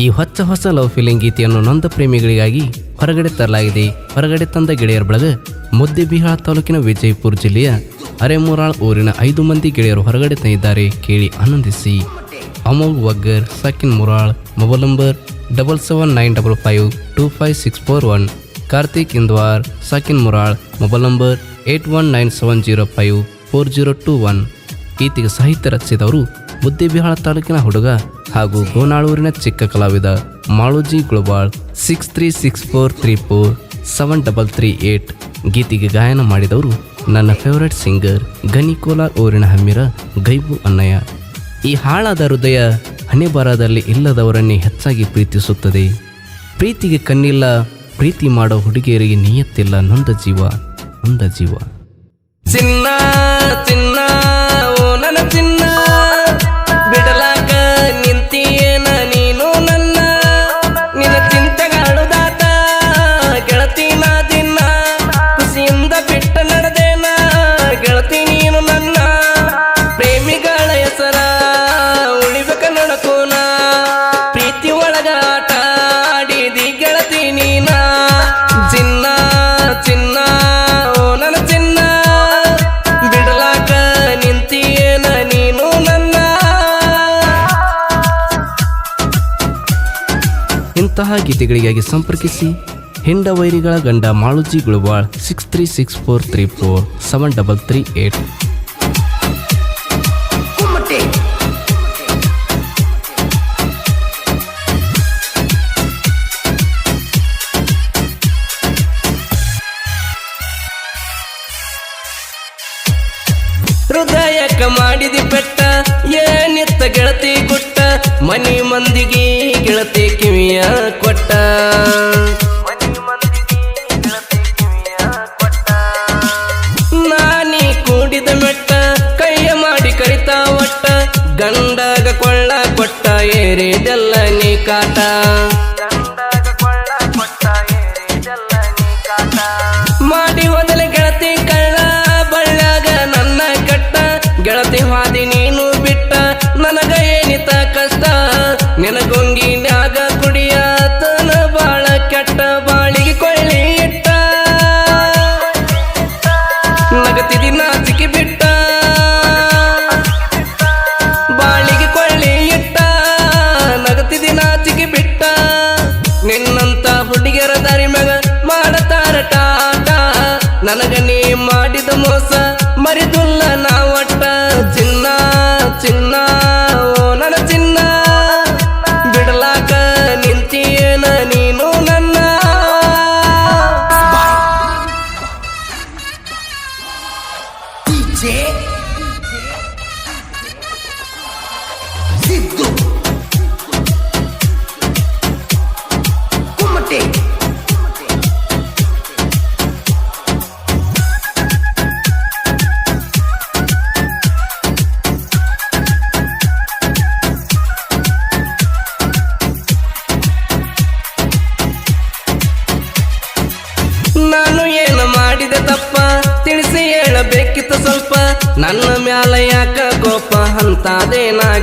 ಈ ಹೊಚ್ಚ ಹೊಸ love feeling ಗೀತೆಯನ್ನು ನೊಂದ ಪ್ರೇಮಿಗಳಿಗಾಗಿ ಹೊರಗಡೆ ತರಲಾಗಿದೆ. ಹೊರಗಡೆ ತಂದ ಗೆಳೆಯರ ಬಳಗ ಮುದ್ದೆಬಿಹಾಳ ತಾಲೂಕಿನ ವಿಜಯಪುರ ಜಿಲ್ಲೆಯ ಅರೆಮೂರಾಳ್ ಊರಿನ ಐದು ಮಂದಿ ಗೆಳೆಯರು ಹೊರಗಡೆ ತಂದಿದ್ದಾರೆ ಕೇಳಿ ಆನಂದಿಸಿ. Amol Waggar, ಸಾಕಿನ್ Mural, mobile number double seven nine double five two five six four one, Karthik Indwar, ಸಾಕಿನ್ Mural, mobile number eight one nine seven zero five four zero two one. ಈತಿಗೆ ಸಾಹಿತ್ಯ ರಚಿಸಿದವರು ಮುದ್ದೆಬಿಹಾಳ ತಾಲೂಕಿನ ಹುಡುಗ ಹಾಗೂ ಗೋನಾಳೂರಿನ ಚಿಕ್ಕ ಕಲಾವಿದ Maluji Gulbal six three six four three four seven double three eight ಗೀತೆಗೆ ಗಾಯನ ಮಾಡಿದವರು ನನ್ನ ಫೇವರೆಟ್ ಸಿಂಗರ್ ಗನಿ ಊರಿನ ಹಮ್ಮಿರ ಗೈಬು ಅನ್ನಯ್ಯ ಈ ಹಾಳಾದ ಹೃದಯ ಹಣೆಬರದಲ್ಲಿ ಇಲ್ಲದವರನ್ನೇ ಹೆಚ್ಚಾಗಿ ಪ್ರೀತಿಸುತ್ತದೆ. ಪ್ರೀತಿಗೆ ಕಣ್ಣಿಲ್ಲ, ಪ್ರೀತಿ ಮಾಡೋ ಹುಡುಗಿಯರಿಗೆ ನಿಯತ್ತಿಲ್ಲ ನೊಂದ ಜೀವ ನೊಂದ ಜೀವ. ಚಿನ್ನ ಚಿನ್ನ. ಇಂತಹ ಗೀತೆಗಳಿಗಾಗಿ ಸಂಪರ್ಕಿಸಿ. ಹಿಂಡ ವೈರಿಗಳ ಗಂಡ ಮಾಳುಜಿ ಗುಳುವಾಳ್ six three six four three four seven double three eight ಹೃದಯಕ ಮಾಡಿದಿ ಪೆಟ್ಟ, ಏನಿತ್ತ ಗೆಳತಿ ಗುಟ್ಟ ಮನಿ ಮಂದಿಗೆ ಗೆಳತಿ ಕಿವಿಯ ಕೊಟ್ಟ. ನಾನಿ ಕೂಡಿದ ಮೆಟ್ಟ, ಕೈಯ ಮಾಡಿ ಕರಿತಾ ಒಟ್ಟ. ಗಂಡಾಗ ಕೊಳ್ಳ ಕೊಟ್ಟ, ಏರಿದೆಲ್ಲ ನೀ ಕಾಟ. ಮಾಡಿ ಹೋದಲೆ ಗೆಳತಿ ಕಳ್ಳ ಬಳ್ಳಾಗ ನನ್ನ ಕಟ್ಟ. ಗೆಳತಿ ಹಾದಿ ನೀನು ಬಿಟ್ಟ, ನನಗ ಏನಿತ ಕಷ್ಟ? ನಿನಗೊಂಗಿನ್ಯಾಗ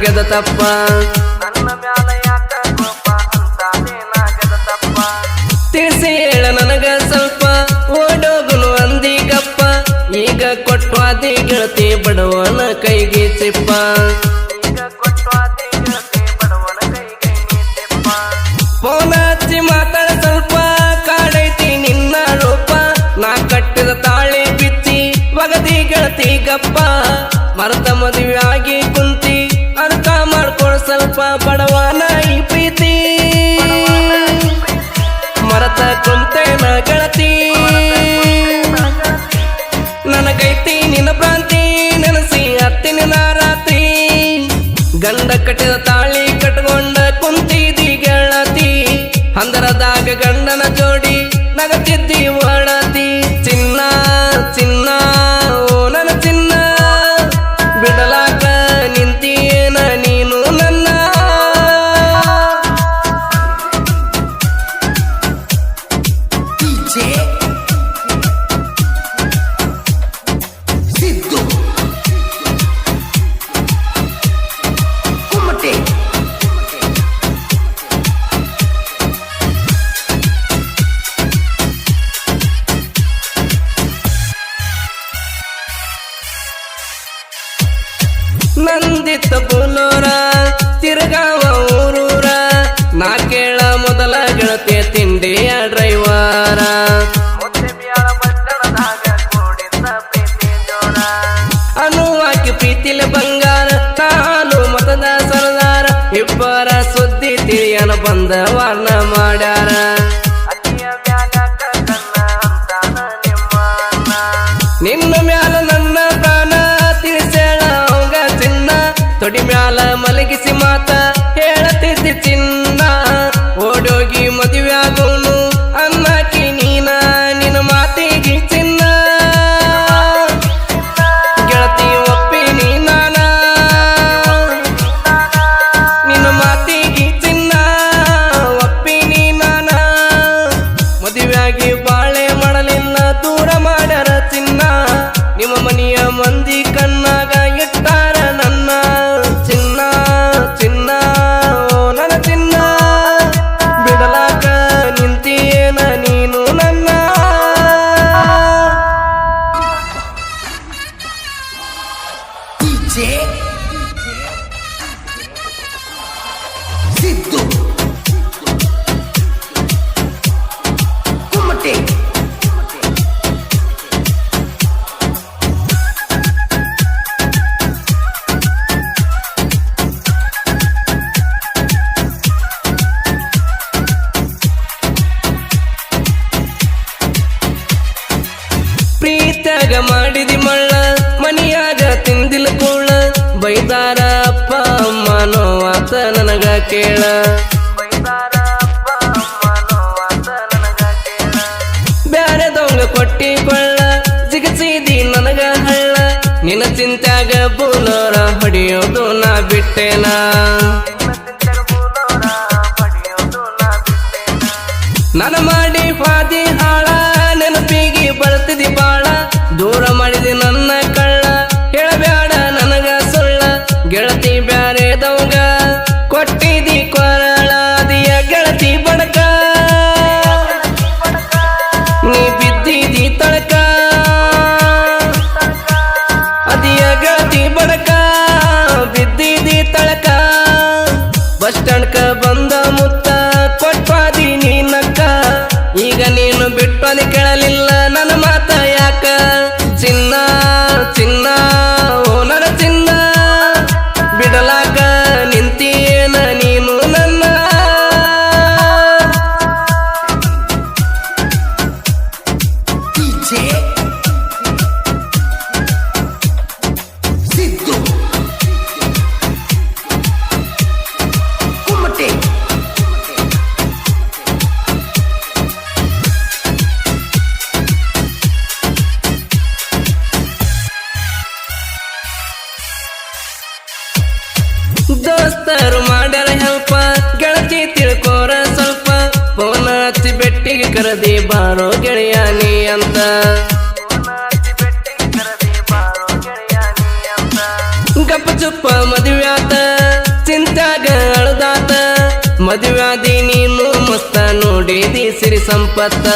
ಅಂತಾದೇನಾಗದ ತಪ್ಪ. ತಿಳಿಸಿ ಹೇಳ ನನಗ ಸ್ವಲ್ಪ. ಓಡೋಗುನು ಅಂದಿಗಪ್ಪ. ಈಗ ಕೊಟ್ಟು ಅದೇ ಗೆಳತಿ ಬಡವನ ಕೈಗೆ ಚಿಪ್ಪ. ಫೋನ್ ಹಚ್ಚಿ ಮಾತಾಡ ಸ್ವಲ್ಪ. ಕಾಡೈತಿ ನಿನ್ನ ರೂಪ. ನಾ ಕಟ್ಟಿದ ತಾಳಿ ಬಿಚ್ಚಿ. ಒಗದಿ ಗೆಳತಿ ಗಪ್ಪ. ಮರತ ಮದುವೆ ಗಂಡ ಕಟ್ಟಿದ ತಾಳಿ ಕಟ್ಕೊಂಡ ಕುಂತಿದಿ ಗೆಳತಿ ಹಂದರದಾಗ ಗಂಡನ ಜೋಡಿ ನಗತಿದ್ದಿ ಚಂದವನ ವರ್ಣ ಮಾಡ್ಯಾರ. ನಿನ್ನ ಮ್ಯಾಲ ನನ್ನ ಪ್ರಾಣ ತಿಳಿಸ್ಯಾಳ ಅವಂಗ ಚಿನ್ನ. ತೊಡಿ ಮ್ಯಾಲ ಮಲ ಮದುವೆಯಾಗಿ ಮನ್ಯಾಗ ಮಾಡಿದಿ ಮಳ್ಳ, ಮನಿಯಾಗ ತಿಂದಿಲ್ಲ ಕೂಳ. ಬೈದಾರ ಅಪ್ಪ ಅಮ್ಮ ನೋವಾತ ನನಗ ಕೇಳ. ಬ್ಯಾರೆದವಂಗ ಕೊಟ್ಟಿ ಕೊಳ್ಳ ಜಿಗಸಿದಿ ನನಗ ಹಳ್ಳ. ನಿನ್ನ ಚಿಂತ್ಯಾಗ ಬೋಲೋರ ಹೊಡಿಯೋದು ನಾ ಬಿಟ್ಟೆನಾ. ni ಬೆಟ್ಟಿಗೆ ಕರೆದಿ ಬಾರೋ ಗೆಳೆಯಾನಿ ಅಂತ. ಗಪ್ಪ ಚುಪ್ಪ ಮದುವ್ಯಾತ ಚಿಂತಾಗ ಅಳದಾತ. ಮದುವ್ಯಾದಿ ನೀನು ಮಸ್ತ ನೋಡಿದಿ ಸಿರಿ ಸಂಪತ್ತ.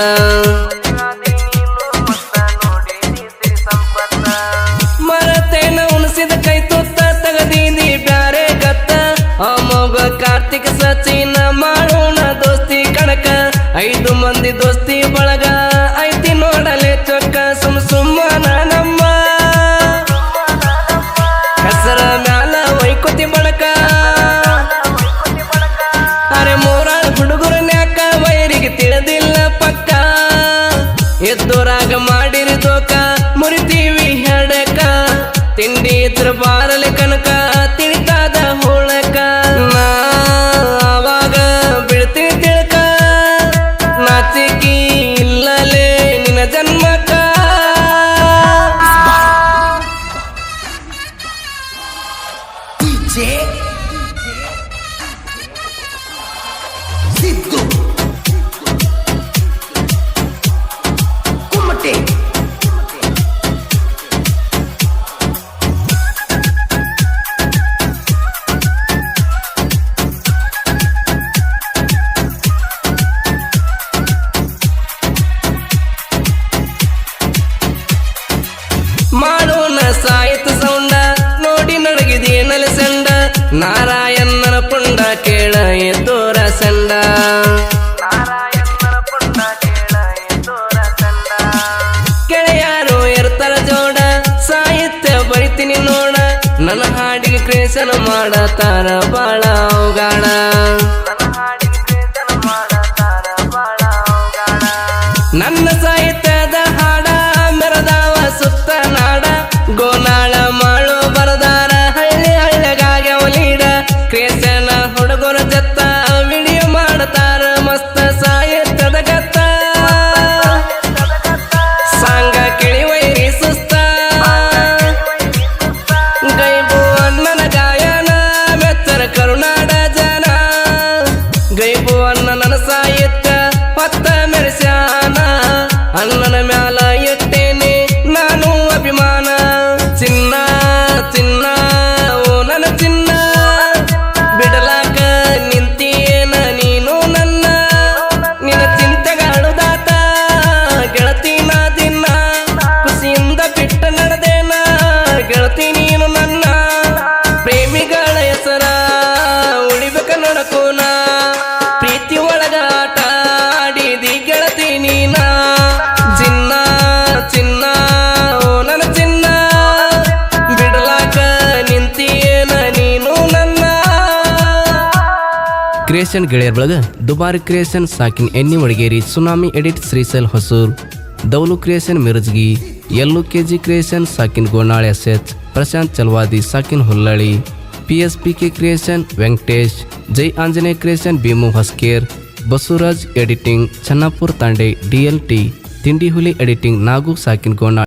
day. ಮಾಡೋಣ ಸಾಯತ್ ಸೌಂಡ ನೋಡಿ ನಡಗಿದೆ ನಲಸಂಡ ನಾರಾಯಣನ ಪುಂಡ ಕೇಳ ಎದ್ದು ಮಾಡತಾರ ಬಾಳ ಅವಗಾಡ ಕ್ರಿಯೇಷನ್ ಗೆಳೆಯರ್ ಬಳಗ ದುಬಾರಿ ಕ್ರಿಯೇಷನ್ ಸಾಕಿನ್ ಎಣ್ಣಿ Madikeri tsunami edit Srisail Hosur. Daulu creation Mirajgi, ಎಲ್ಲು ಕೆ ಜಿ ಕ್ರಿಯೇಷನ್ ಸಾಕಿನ್ Gonal S H Prashant Chalwadi ಸಾಕಿನ್ Hullalli. P S P K creation Venkatesh, Jai Anjaneya creation Bheemu Haskere, Basavaraj editing, Channapur Tande DL T ತಿಂಡಿ ಹುಲಿ editing ನಾಗು ಸಾಕಿನ್ ಗೋನಾಳ್.